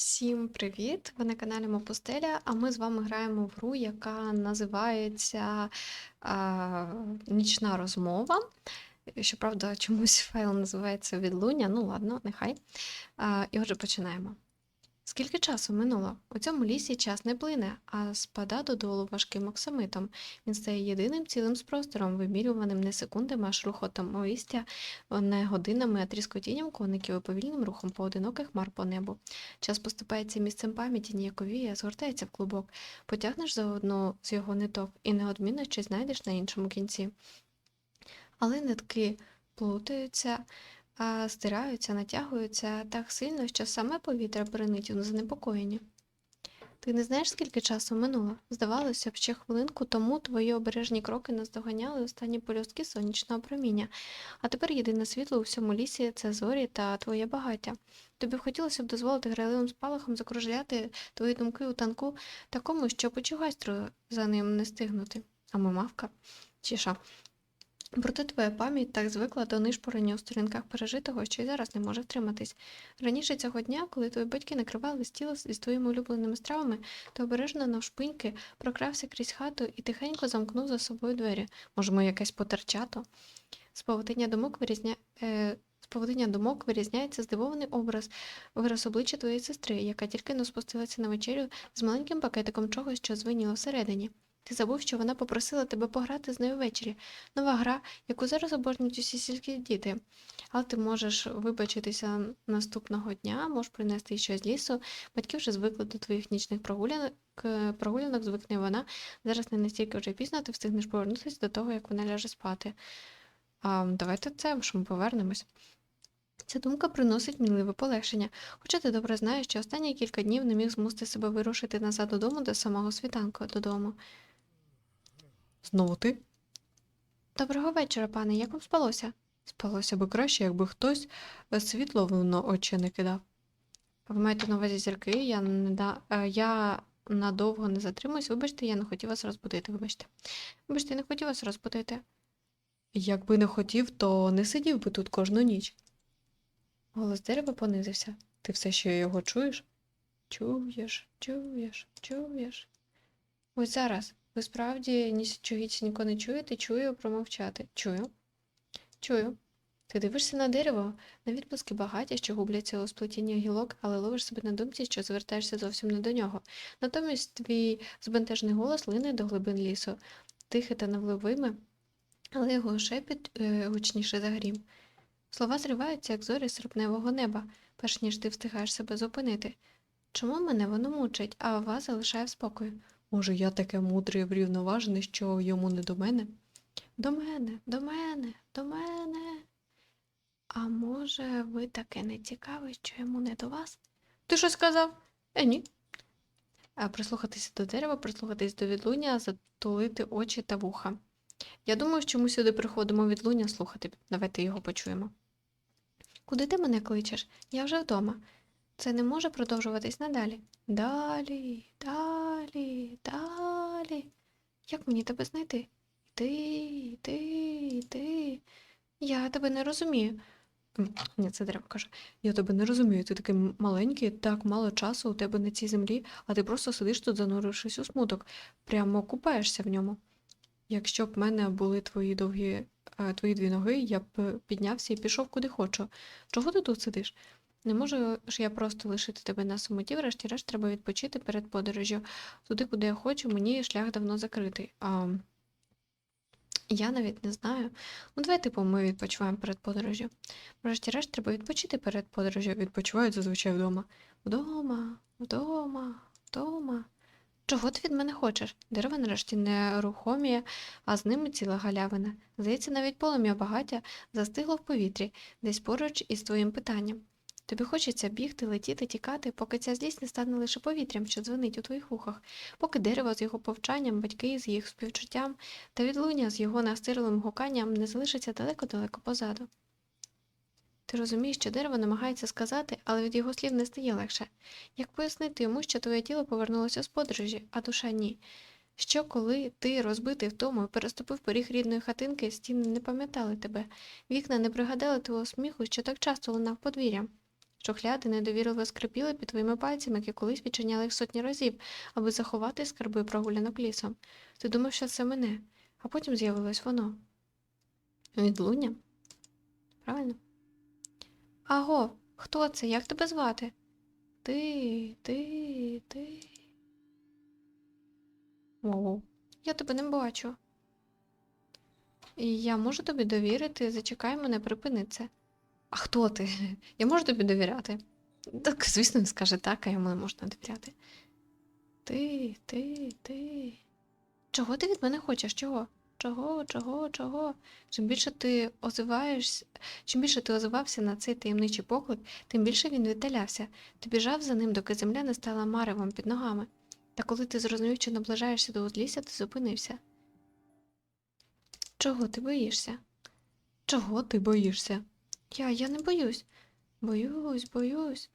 Всім привіт! Ви на каналі Мопустеля, а ми з вами граємо в гру, яка називається а, Нічна розмова. Щоправда, чомусь файл називається Відлуння. Ну ладно, нехай. А, і отже, починаємо. Скільки часу минуло? У цьому лісі час не плине, а спада додолу важким оксамитом. Він стає єдиним цілим з простором, вимірюваним не секундами, аж рухотом листя, не годинами, а тріскотінням коників і повільним рухом поодиноких хмар по небу. Час поступається місцем пам'яті, ніяковіє, згортається в клубок. Потягнеш за одну з його ниток і неодмінно щось знайдеш на іншому кінці. Але нитки плутаються, стираються, натягуються так сильно, що саме повітря перенить у занепокоєння. Ти не знаєш, скільки часу минуло? Здавалося б, ще хвилинку тому твої обережні кроки наздоганяли останні полюстки сонячного проміння, а тепер єдине світло у всьому лісі це зорі та твоє багаття. Тобі хотілося б дозволити грайливим спалахом закружляти твої думки у танку такому, що почугайстру за ним не стигнути. А ми мавка? Чи що? Проте твоя пам'ять так звикла до нишпорення у сторінках пережитого, що й зараз не може втриматись. Раніше цього дня, коли твої батьки накривали стіл із твоїми улюбленими стравами, ти обережно навшпиньки прокрався крізь хату і тихенько замкнув за собою двері. Може, ми якесь потерчато? З павутиння думок вирізня... е... Поведення думок вирізняється здивований образ, вираз обличчя твоєї сестри, яка тільки не спустилася на вечерю з маленьким пакетиком чогось, що звиніло всередині. Ти забув, що вона попросила тебе пограти з нею ввечері. Нова гра, яку зараз обожнюють усі сільські діти. Але ти можеш вибачитися наступного дня, можеш принести щось з лісу. Батьки вже звикли до твоїх нічних прогулянок, прогулянок звикне вона. Зараз не настільки вже пізно, ти встигнеш повернутися до того, як вона ляже спати. А, давайте це, що ми повернемось. Ця думка приносить мінливе полегшення, хоча ти добре знаєш, що останні кілька днів не міг змусити себе вирушити назад додому до самого світанку додому. Знову ти? Доброго вечора, пане, як вам спалося? Спалося би краще, якби хтось е, світло в очі не кидав. Ви маєте на увазі зірки, я не да... е, я надовго не затримуюсь. Вибачте, я не хотів вас розбудити, вибачте. Вибачте, я не хотів вас розбудити. Якби не хотів, то не сидів би тут кожну ніч. Голос дерева понизився. Ти все ще його чуєш? Чуєш, чуєш, чуєш. Ось зараз. Ви справді нічогісінько не чуєте, чую промовчати. Чую. Чую. Ти дивишся на дерево, на відблиски багаття, що губляться у сплетінні гілок, але ловиш себе на думці, що звертаєшся зовсім не до нього. Натомість твій збентежний голос лине до глибин лісу, тихе та невливиме, але його шепіт е, гучніше за грім. Слова зриваються, як зорі серпневого неба, перш ніж ти встигаєш себе зупинити. Чому мене воно мучить, а вас залишає в спокою? Може, я таке мудре і врівноважене, що йому не до мене? До мене, до мене, до мене. А може, ви таке не цікаві, що йому не до вас? Ти що сказав? Е, ні. А прислухатися до дерева, прислухатись до відлуння, затулити очі та вуха. Я думаю, що ми сюди приходимо відлуння слухати. Давайте його почуємо. Куди ти мене кличеш? Я вже вдома. Це не може продовжуватись надалі. Далі, далі, далі. Як мені тебе знайти? Йди, йди, йди. Я тебе не розумію. Ні, це дерево каже. Я тебе не розумію, ти такий маленький, так мало часу у тебе на цій землі, а ти просто сидиш тут, занурившись у смуток, прямо купаєшся в ньому. Якщо б в мене були твої довгі, е, твої дві ноги, я б піднявся і пішов куди хочу. Чого ти тут сидиш? Не можу ж я просто лишити тебе на самоті, врешті-решт треба відпочити перед подорожю. Туди, куди я хочу, мені шлях давно закритий. А я навіть не знаю. Ну, давай, типу, ми відпочиваємо перед подорожю. Врешті-решт треба відпочити перед подорожю. Відпочивають зазвичай вдома. Вдома, вдома, вдома. Чого ти від мене хочеш? Дерева нарешті не рухомі, а з ними ціла галявина. Здається, навіть полум'я багаття застигло в повітрі, десь поруч із твоїм питанням. Тобі хочеться бігти, летіти, тікати, поки ця злість не стане лише повітрям, що дзвенить у твоїх вухах, поки дерево з його повчанням, батьки з їх співчуттям та відлуння з його настирливим гуканням не залишиться далеко-далеко позаду. Ти розумієш, що дерево намагається сказати, але від його слів не стає легше. Як пояснити йому, що твоє тіло повернулося з подорожі, а душа ні? Що коли ти, розбитий втому, переступив поріг рідної хатинки, стіни не пам'ятали тебе, вікна не пригадали твого сміху, що так часто лунав подвір'ям. Шухляди недовірливо скрипіли під твоїми пальцями, які колись відчиняли їх сотні разів, аби заховати скарби прогулянок лісом. Ти думав, що це мене, а потім з'явилось воно. Відлуння? Правильно? Аго, хто це? Як тебе звати? Ти, ти, ти. Воу. Я тебе не бачу. І я можу тобі довірити, зачекай мене, припини це. А хто ти? Я можу тобі довіряти? Так, звісно, він скаже так, а йому не можна довіряти. Ти, ти, ти. Чого ти від мене хочеш? Чого? Чого, чого, чого? Чим більше ти озиваєшся, чим більше ти озивався на цей таємничий поклик, тим більше він віддалявся. Ти біжав за ним, доки земля не стала маревом під ногами. Та коли ти зрозумів, що наближаєшся до узлісся, ти зупинився. Чого ти боїшся? Чого ти боїшся? Я, я не боюсь. Боюсь, боюсь.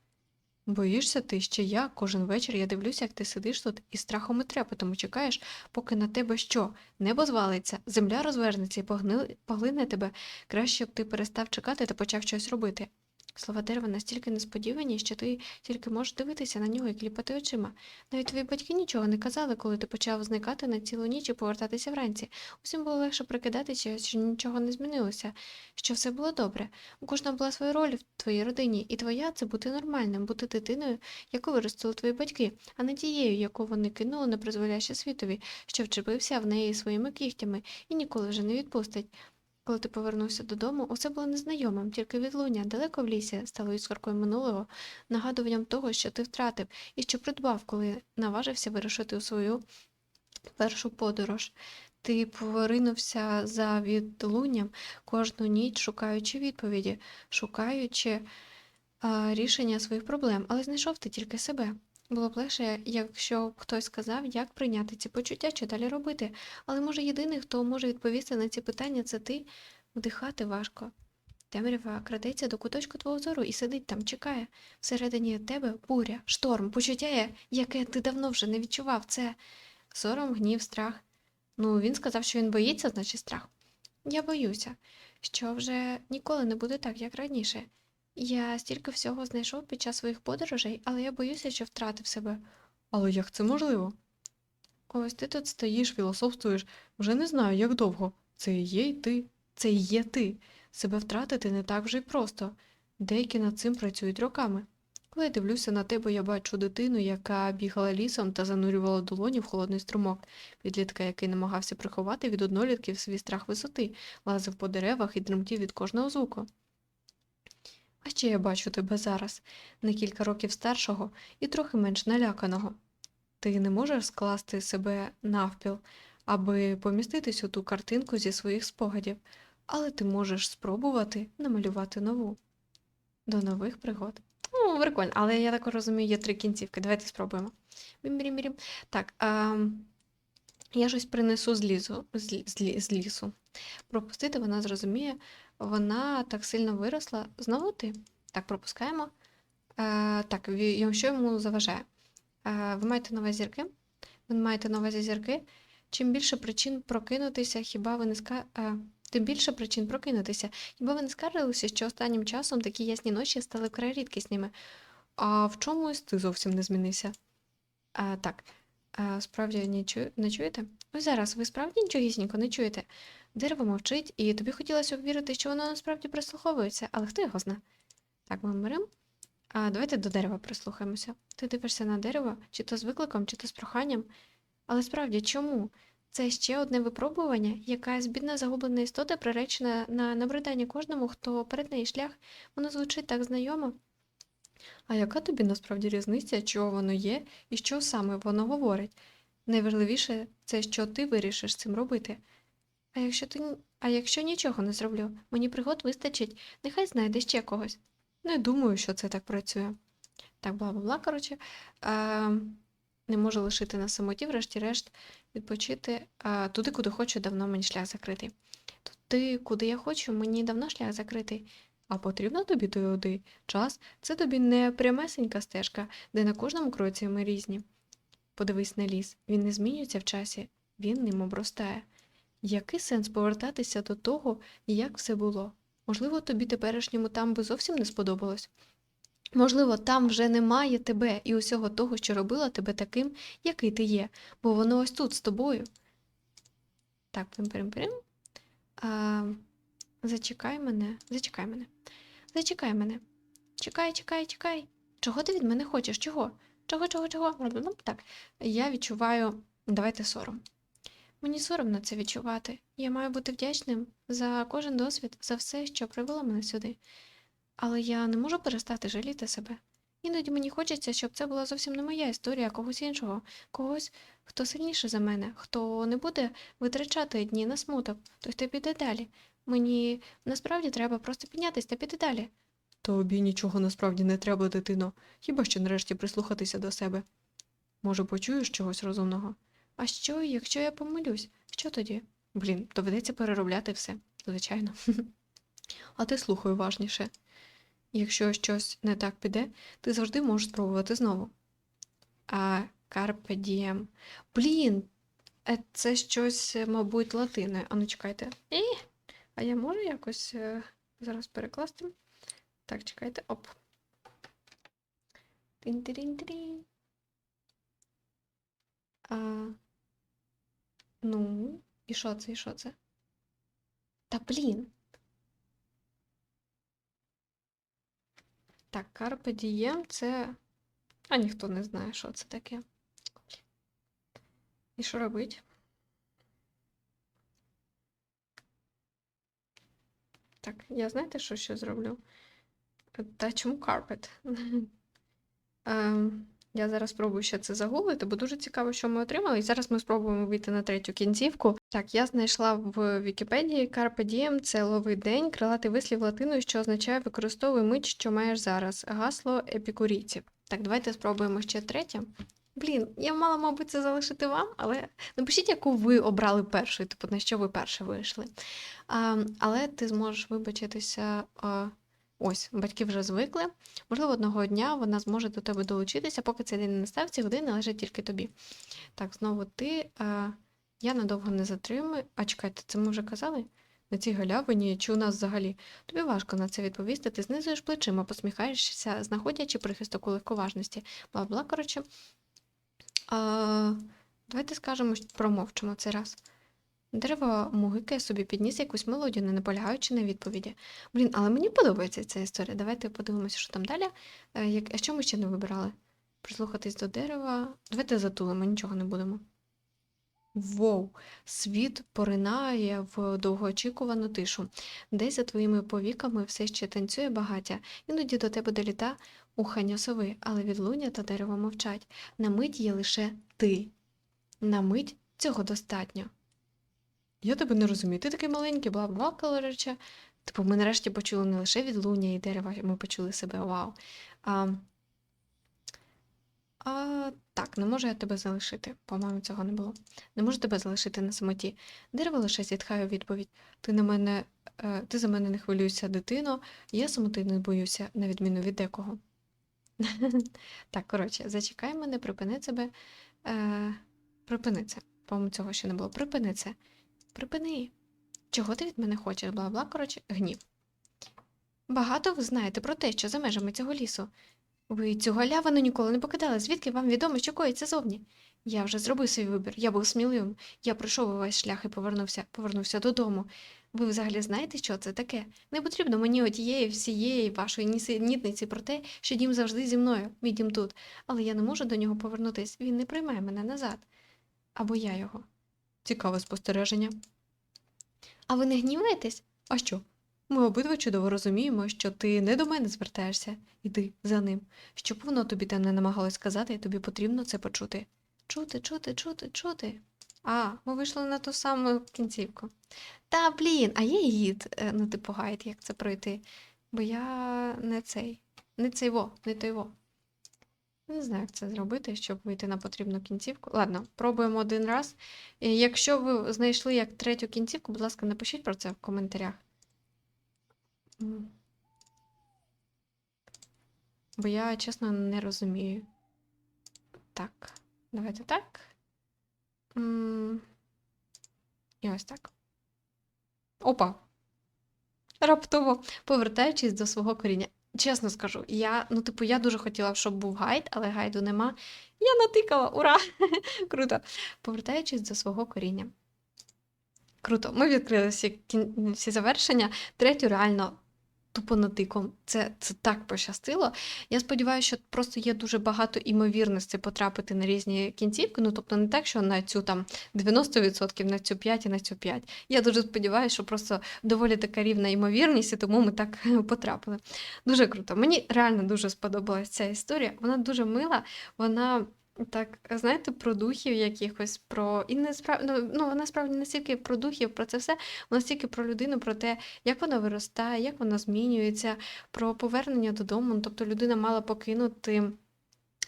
Боїшся ти ще я. Кожен вечір я дивлюся, як ти сидиш тут і страхом і трепетом чекаєш, поки на тебе що? Небо звалиться, земля розвернеться і погни- поглине тебе. Краще б ти перестав чекати та почав щось робити. Слова дерева настільки несподівані, що ти тільки можеш дивитися на нього і кліпати очима. Навіть твої батьки нічого не казали, коли ти почав зникати на цілу ніч і повертатися вранці. Усім було легше прикидатися, що нічого не змінилося, що все було добре. У кожного була своя роль в твоїй родині, і твоя це бути нормальним, бути дитиною, яку виростили твої батьки, а не тією, яку вони кинули на призволяще світові, що вчепився в неї своїми кігтями і ніколи вже не відпустить. Коли ти повернувся додому, усе було незнайомим, тільки відлуння далеко в лісі стало іскоркою минулого, нагадуванням того, що ти втратив і що придбав, коли наважився вирушити у свою першу подорож. Ти поринувся за відлунням кожну ніч, шукаючи відповіді, шукаючи а, рішення своїх проблем, але знайшов ти тільки себе. Було б легше, якщо хтось сказав, як прийняти ці почуття, що далі робити. Але може єдиний, хто може відповісти на ці питання, це ти. Вдихати важко. Темрява крадеться до куточку твого зору і сидить там, чекає. Всередині тебе буря, шторм, почуття, яке ти давно вже не відчував. Це сором, гнів, страх. Ну, він сказав, що він боїться, значить страх. Я боюся, що вже ніколи не буде так, як раніше. Я стільки всього знайшов під час своїх подорожей, але я боюся, що втратив себе. Але як це можливо? Ось ти тут стоїш, філософствуєш, вже не знаю, як довго. Це і є й ти, це і є ти. Себе втратити не так вже й просто. Деякі над цим працюють роками. Коли я дивлюся на тебе, я бачу дитину, яка бігала лісом та занурювала долоні в холодний струмок, підлітка, який намагався приховати від однолітків свій страх висоти, лазив по деревах і тремтів від кожного звуку. А ще я бачу тебе зараз, на кілька років старшого і трохи менш наляканого. Ти не можеш скласти себе навпіл, аби поміститись у ту картинку зі своїх спогадів, але ти можеш спробувати намалювати нову. До нових пригод. Ну, прикольно, але я так розумію, є три кінцівки. Давайте спробуємо. Бім-бім-бім. Так, а, я щось принесу з лісу, з, з, з лісу. Пропустити вона зрозуміє, вона так сильно виросла. Знову ти? Так, пропускаємо. Е, так, що йому заважає? Е, ви маєте увазі зірки? Ви маєте на увазі зірки? Чим більше причин прокинутися, хіба ви не ска... е, тим більше причин прокинутися. Хіба ви не скаржилися, що останнім часом такі ясні ночі стали вкрай рідкісними? А в чомусь ти зовсім не змінився. А, так, справді не, чу... не чуєте? Ось зараз, ви справді нічогісінько не чуєте? Дерево мовчить, і тобі хотілося б вірити, що воно насправді прислуховується, але хто його зна? Так, ми беремо. А давайте до дерева прислухаємося. Ти дивишся на дерево, чи то з викликом, чи то з проханням. Але справді чому? Це ще одне випробування, якась бідна загублена істота приречена на набридання кожному, хто перед неї шлях. Воно звучить так знайомо. А яка тобі насправді різниця, чого воно є і що саме воно говорить? Найважливіше це, що ти вирішиш цим робити. А якщо ти а якщо нічого не зроблю, мені пригод вистачить, нехай знайде ще когось. Не думаю, що це так працює. Так, бла бла бла, коротше. Е, не можу лишити на самоті, врешті-решт, відпочити е, туди, куди хочу, давно мені шлях закритий. Туди, куди я хочу, мені давно шлях закритий. А потрібно тобі туди час? Це тобі не прямесенька стежка, де на кожному кроці ми різні. Подивись на ліс, він не змінюється в часі, він ним обростає. Який сенс повертатися до того, як все було? Можливо, тобі теперішньому там би зовсім не сподобалось? Можливо, там вже немає тебе і усього того, що робила тебе таким, який ти є, бо воно ось тут з тобою. Так, пим-пим-пим. Зачекай мене, зачекай мене. Зачекай мене. Чекай, чекай, чекай. Чого ти від мене хочеш? Чого? Чого, чого, чого? Так, я відчуваю. Давайте сором. Мені соромно це відчувати. Я маю бути вдячним за кожен досвід, за все, що привело мене сюди. Але я не можу перестати жаліти себе. Іноді мені хочеться, щоб це була зовсім не моя історія, а когось іншого, когось, хто сильніше за мене, хто не буде витрачати дні на смуток, той хто піде далі. Мені насправді треба просто піднятися та піти далі. Тобі нічого насправді не треба, дитино. Хіба що нарешті прислухатися до себе. Може, почуєш чогось розумного? А що, якщо я помилюсь? Що тоді? Блін, доведеться переробляти все, звичайно. А ти слухай уважніше. Якщо щось не так піде, ти завжди можеш спробувати знову. А Carpe diem. Блін, е, це щось, мабуть, латине. А ну чекайте. І, а я можу якось е, зараз перекласти? Так, чекайте. Оп. Тин-тирін-тирін. А, ну, і що це, і що це? Та блін. Так, Carpe Diem це. А ніхто не знає, що це таке. І що робить? Так, я знаєте, що ще зроблю? Та чому Carpet? Ем, Я зараз спробую ще це загуглити, бо дуже цікаво, що ми отримали. І зараз ми спробуємо вийти на третю кінцівку. Так, я знайшла в Вікіпедії Carpe Diem – це ловий день, крилатий вислів латиною, що означає використовуй мить, що маєш зараз. Гасло епікурійців. Так, давайте спробуємо ще третє. Блін, я мала, мабуть, це залишити вам, але напишіть, яку ви обрали першою, типу, на що ви перше вийшли. А, але ти зможеш вибачитися. А, ось, батьки вже звикли. Можливо, одного дня вона зможе до тебе долучитися, поки цей день не настав, ці години належать тільки тобі. Так, знову ти. А, я надовго не затримую. А чекайте, це ми вже казали? На цій галявині чи у нас взагалі? Тобі важко на це відповісти, ти знизуєш плечима, посміхаєшся, знаходячи прихисток у легковажності. Бла-бла, коротше. А, давайте скажемо, промовчимо цей раз. Дерево мугикає собі підніс якусь мелодію, не наполягаючи на відповіді. Блін, але мені подобається ця історія. Давайте подивимося, що там далі. Е, як... А що ми ще не вибирали? Прислухатись до дерева. Давайте затулимо, нічого не будемо. Воу, світ поринає в довгоочікувану тишу. Десь за твоїми повіками все ще танцює багаття, іноді до тебе доліта ухання сови, але відлуння та дерево мовчать. На мить є лише ти. На мить цього достатньо. Я тебе не розумію. Ти такий маленький, бла бла коротше. Типу, ми нарешті почули не лише відлуння і дерева, ми почули себе вау. А, а, так, не можу я тебе залишити. По-моєму, цього не було. Не можу тебе залишити на самоті. Дерево лише зітхає у відповідь. Ти на мене, е, ти за мене не хвилюйся, дитино, я самоти не боюся, на відміну від декого. Так, коротше, зачекай мене, припини себе. Е, припини це. По-моєму, цього ще не було. Припини це. Припини. Чого ти від мене хочеш? Бла-бла, коротше, гнів. Багато ви знаєте про те, що за межами цього лісу. Ви цю галявину ніколи не покидали. Звідки вам відомо, що коїться зовні? Я вже зробив свій вибір, я був сміливим. Я пройшов увесь шлях і повернувся, повернувся додому. Ви взагалі знаєте, що це таке? Не потрібно мені отієї всієї вашої нісенітниці про те, що дім завжди зі мною, мій дім тут. Але я не можу до нього повернутись, він не приймає мене назад. Або я його. Цікаве спостереження. А ви не гніваєтесь? А що? Ми обидва чудово розуміємо, що ти не до мене звертаєшся, іди за ним. Щоб воно тобі там не намагалось сказати, тобі потрібно це почути. Чути, чути, чути, чути. А, ми вийшли на ту саму кінцівку. Та блін, а є гід, е, ну типу гайд, як це пройти. Бо я не цей, не цей во, не той во. Не знаю, як це зробити, щоб вийти на потрібну кінцівку. Ладно, пробуємо один раз. Якщо ви знайшли як третю кінцівку, будь ласка, напишіть про це в коментарях. Бо я, чесно, не розумію. Так, давайте так. І ось так. Опа. Раптово повертаючись до свого коріння. чесно скажу, я, ну, типу, я дуже хотіла, щоб був гайд, але гайду нема. Я натикала, ура! Круто. Повертаючись до свого коріння. Круто. Ми відкрили всі, всі завершення. Третю реально тупо натиком. Це, це так пощастило. Я сподіваюся, що просто є дуже багато імовірностей потрапити на різні кінцівки. Ну, тобто не так, що на цю там 90%, на цю 5 і на цю 5. Я дуже сподіваюся, що просто доволі така рівна ймовірність, і тому ми так потрапили. Дуже круто. Мені реально дуже сподобалась ця історія. Вона дуже мила, вона. Так, знаєте, про духів якихось, про і не справ... ну, ну, вона справді не стільки про духів, про це все, вона стільки про людину, про те, як вона виростає, як вона змінюється, про повернення додому. Тобто людина мала покинути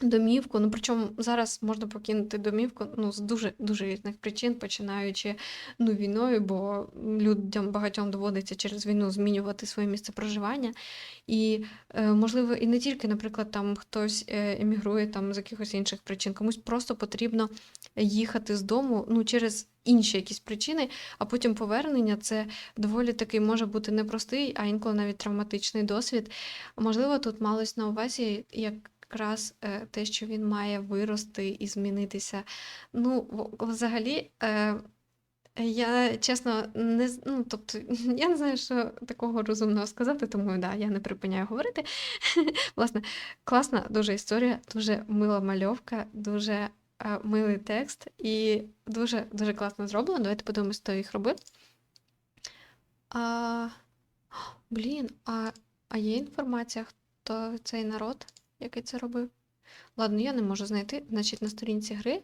домівку. Ну, причому зараз можна покинути домівку ну, з дуже дуже різних причин, починаючи ну, війною, бо людям багатьом доводиться через війну змінювати своє місце проживання. І, е, можливо, і не тільки, наприклад, там хтось е, емігрує там з якихось інших причин, комусь просто потрібно їхати з дому ну, через інші якісь причини, а потім повернення це доволі такий може бути непростий, а інколи навіть травматичний досвід. Можливо, тут малось на увазі якраз е, те, що він має вирости і змінитися. Ну, взагалі. Е, я чесно не ну, тобто, я не знаю, що такого розумного сказати, тому да, я не припиняю говорити. Власне, класна дуже історія, дуже мила мальовка, дуже е, милий текст і дуже дуже класно зроблено. Давайте подивимось, хто їх робив. А, блін, а, а є інформація, хто цей народ, який це робив? Ладно, я не можу знайти. Значить, на сторінці гри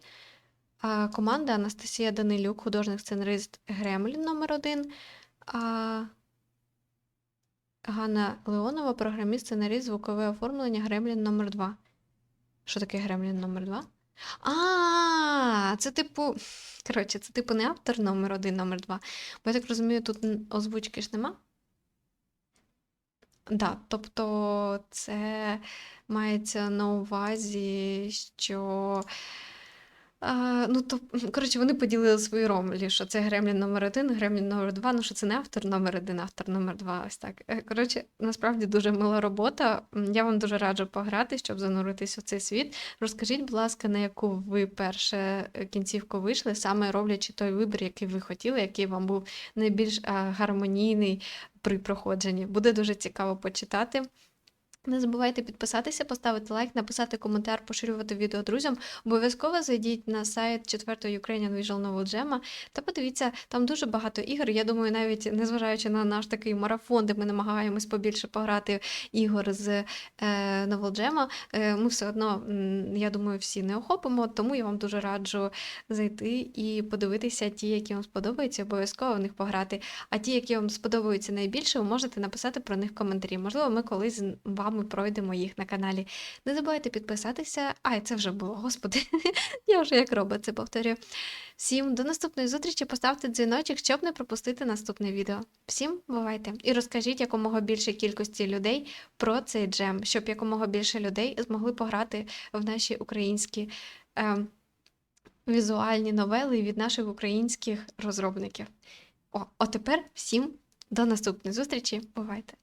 команда Анастасія Данилюк, художник-сценарист Гремлін номер 1 а, Ганна Леонова, програміст, сценарист, звукове оформлення Гремлін номер 2 Що таке Гремлін номер 2 А, це типу. Коротше, це типу не автор номер 1 номер 2 Бо я так розумію, тут озвучки ж нема. Да, тобто це мається на увазі, що. А, ну, то, коротше, вони поділили свої ролі, що це Гремлін номер один, Гремлін номер два, ну що це не автор номер один, автор номер два, ось так. Е, Коротше, насправді дуже мила робота. Я вам дуже раджу пограти, щоб зануритись у цей світ. Розкажіть, будь ласка, на яку ви перше е, кінцівку вийшли, саме роблячи той вибір, який ви хотіли, який вам був найбільш а, гармонійний при проходженні. Буде дуже цікаво почитати. Не забувайте підписатися, поставити лайк, написати коментар, поширювати відео друзям. Обов'язково зайдіть на сайт 4 Ukrainian Visual Novel Jam та подивіться, там дуже багато ігор. Я думаю, навіть незважаючи на наш такий марафон, де ми намагаємось побільше пограти ігор з е, Novel Jam, е, ми все одно, я думаю, всі не охопимо, тому я вам дуже раджу зайти і подивитися ті, які вам сподобаються, обов'язково в них пограти. А ті, які вам сподобаються найбільше, ви можете написати про них коментарі. Можливо, ми колись з вами пройдемо їх на каналі. Не забувайте підписатися. Ай, це вже було, господи. Я вже як робот це повторюю. Всім до наступної зустрічі. Поставте дзвіночок, щоб не пропустити наступне відео. Всім бувайте! І розкажіть якомога більшій кількості людей про цей джем, щоб якомога більше людей змогли пограти в наші українські. Е, Візуальні новели від наших українських розробників. О, а всім до наступної зустрічі. Бувайте!